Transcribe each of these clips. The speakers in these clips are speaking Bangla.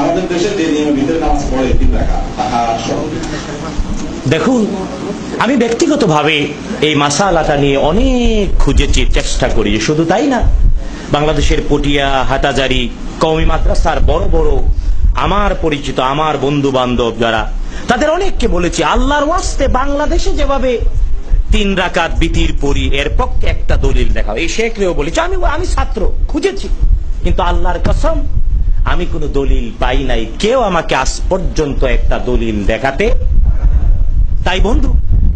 আমাদের দেশে যে নিয়মের ভিতরে নামাজ পড়ে, তিন দেখুন, আমি ব্যক্তিগতভাবে এই মাসালাটা নিয়ে অনেক খুঁজেছি, চেষ্টা করি, শুধু তাই না? বাংলাদেশের পটিয়া, হাটাজারি, কওমি মাদ্রাসার বড় বড় আমার পরিচিত, আমার বন্ধু বান্ধব যারা, তাদের অনেককে বলেছি, আল্লাহর ওয়াস্তে বাংলাদেশে যেভাবে তিন রাকাত বিতির পরি এর পক্ষে একটা দলিল দেখাও। এই শেখরেও বলেছি, আমি আমি ছাত্র, খুঁজেছি, কিন্তু আল্লাহর কসম আমি কোনো দলিল পাই নাই। কেউ আমাকে আজ পর্যন্ত একটা দলিল দেখাতে তাই বন্ধু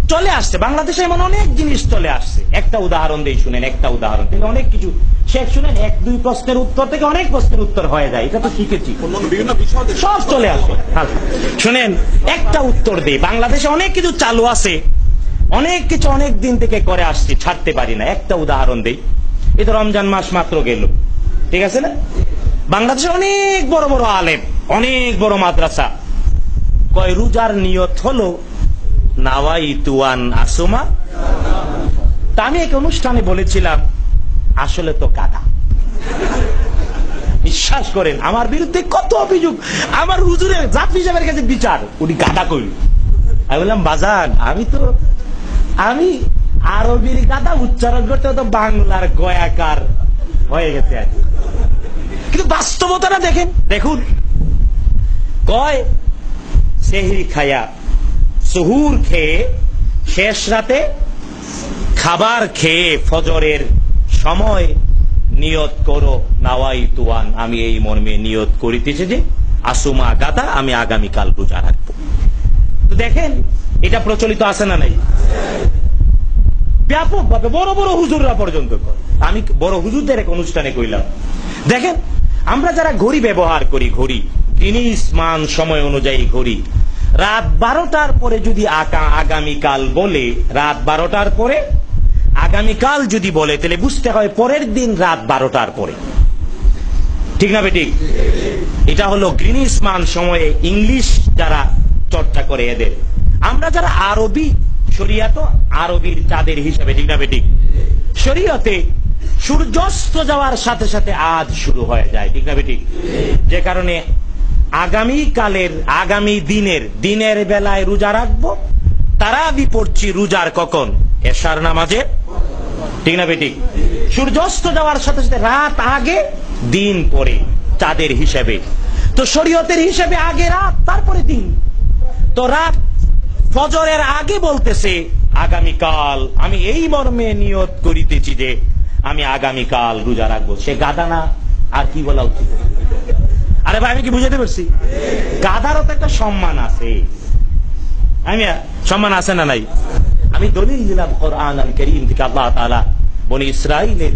চলে আসছে। বাংলাদেশে এমন অনেক জিনিস চলে আসছে। একটা উদাহরণ দিয়ে শুনেন একটা উদাহরণ। থেকে অনেক কিছু। শেখ শুনেন এক দুই প্রশ্নের উত্তর থেকে অনেক প্রশ্নের উত্তর হয়ে যায়। এটা তো শিখেছি। সব চলে আসে। হ্যাঁ। শুনেন একটা উত্তর দিই। বাংলাদেশে অনেক কিছু চালু আছে। অনেক কিছু অনেক দিন থেকে করে আসছি ছাড়তে পারি না। একটা উদাহরণ দেই। এই তো রমজান মাস মাত্র গেল। ঠিক আছে না? বাংলাদেশে অনেক বড় বড় আলেম, অনেক বড় মাদ্রাসা। কয়, রোজার নিয়ত হলো নাওয়াই তুয়ান আসুমা। তা আমি এক অনুষ্ঠানে বলেছিলাম, আসলে তো কাদা বিশ্বাস করেন, আমার বিরুদ্ধে কত অভিযোগ, আমার কাছে বিচার, উনি গাদা কইল। আমি বললাম, বাজান, আমি তো, আমি আরবির গাদা উচ্চারণ করতে তো বাংলার গয়াকার হয়ে গেছে আর। কিন্তু বাস্তবতাটা দেখেন। দেখুন। কয়? সেহরি খায়া। সুহুর খেয়ে, শেষ রাতে খাবার খেয়ে ফজরের সময় নিয়ত করো, নাওয়াই তুয়ান। আমি এই মর্মে নিয়ত করিতেছি যে, আসুমা গাদা, আমি আগামীকাল রোজা রাখব। দেখেন, এটা প্রচলিত আছে না নাই? ব্যাপক ভাবে বড় বড় হুজুররা পর্যন্ত আমি বড় হুজুরদের এক অনুষ্ঠানে কইলাম। দেখেন আমরা যারা ঘড়ি ব্যবহার করি, ঘড়ি, জিনিস, মান, সময় অনুযায়ী ঘড়ি, রাত বারোটার পরে যদি আকা আগামীকাল বলে, রাত বারোটার পরে, আগামীকাল যদি বলে, তাহলে বুঝতে হয় পরের দিন রাত বারোটার পরে। ঠিক না বেটি এটা হলো গ্রিনিস মান, সময়ে ইংলিশ যারা চর্চা করে এদের। আমরা যারা আরবি, শরিয়াত, আরবির চাঁদের হিসাবে, ঠিক না বেটি শরীয়তে সূর্যাস্ত যাওয়ার সাথে সাথে আজ শুরু হয়ে যায়, ঠিক না বেঠিক যে কারণে আগামী কালের, আগামী দিনের দিনের বেলায় রোজা রাখব, তারা পড়ছি রোজার কখন? এশার নামাজে, ঠিক না বেঠিক সূর্যাস্ত যাওয়ার সাথে সাথে রাত আগে, দিন পরে, চাঁদের হিসাবে। তো শরীয়তের হিসাবে আগে রাত, তারপরে দিন। তো রাত ফজরের আগে বলতেছে, আগামীকাল আমি এই মর্মে নিয়ত করিতেছি যে আমি আগামীকাল রোজা রাখব। সে গাদা না, আর কি বলা উচিত? আরে ভাই, আমি কি বুঝাতে পারছি? গাদারও তো একটা সম্মান আছে। আমি, সম্মান আছে না নাই? আমি দলিল দিলাম কোরআন আল করিম থেকে আল্লাহ তাআলা বনি ইসরাইলের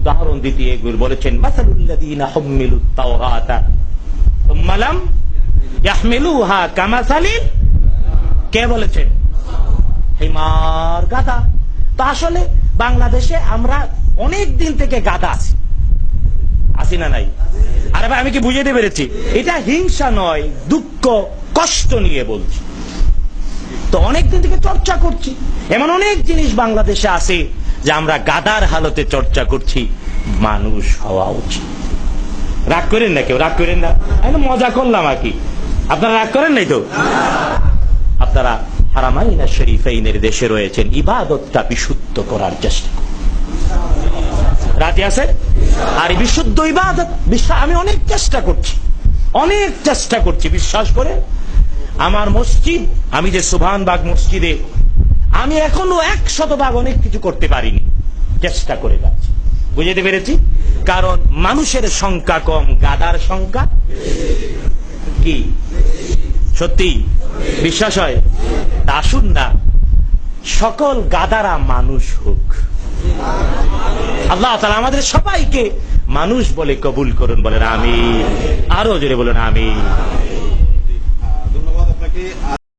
উদাহরণ দিতে এগুলো বলেছেন, মাসালুল্লাযীনা হুম্মিলুত তাওরাতা থুম্মা লাম ইয়াহমিলুহা কামাসালিল কে বলেছেন? হিমার গাদা তো আসলে বাংলাদেশে আমরা অনেক দিন থেকে গাদা আছি। আছি না নাই? আরে ভাই, আমি কি বুঝাতে পেরেছি? এটা হিংসা নয়, দুঃখ, কষ্ট নিয়ে বলছি। তো অনেক দিন থেকে চর্চা করছি। এমন অনেক জিনিস বাংলাদেশে আছে যে আমরা গাদার হালতে চর্চা করছি, মানুষ হওয়া উচিত। রাগ করেন না কেউ? রাগ করেন না? মজা করলাম আর কি। আপনারা রাগ করেন নাই তো? আপনারা রয়েছেন, ইবাদতটা বিশুদ্ধ করার চেষ্টা। আছে আর বিশুদ্ধ ইবাদত বিশ্বাস আমি অনেক চেষ্টা করছি, অনেক চেষ্টা করছি, বিশ্বাস করে। আমার মসজিদ, আমি যে সুভানবাগ মসজিদে, আমি এখনও এক শতভাগ অনেক কিছু করতে পারিনি, চেষ্টা করে যাচ্ছি। বুঝতে পেরেছি? কারণ মানুষের সংখ্যা কম, গাদার সংখ্যা কি? সত্যি? বিশ্বাস হয়? আসুন না। সকল গাদারা মানুষ হোক। আল্লাহ তালা আমাদের সবাইকে মানুষ বলে কবুল করুন, বলেন আমি আরও জোরে বলেন আমি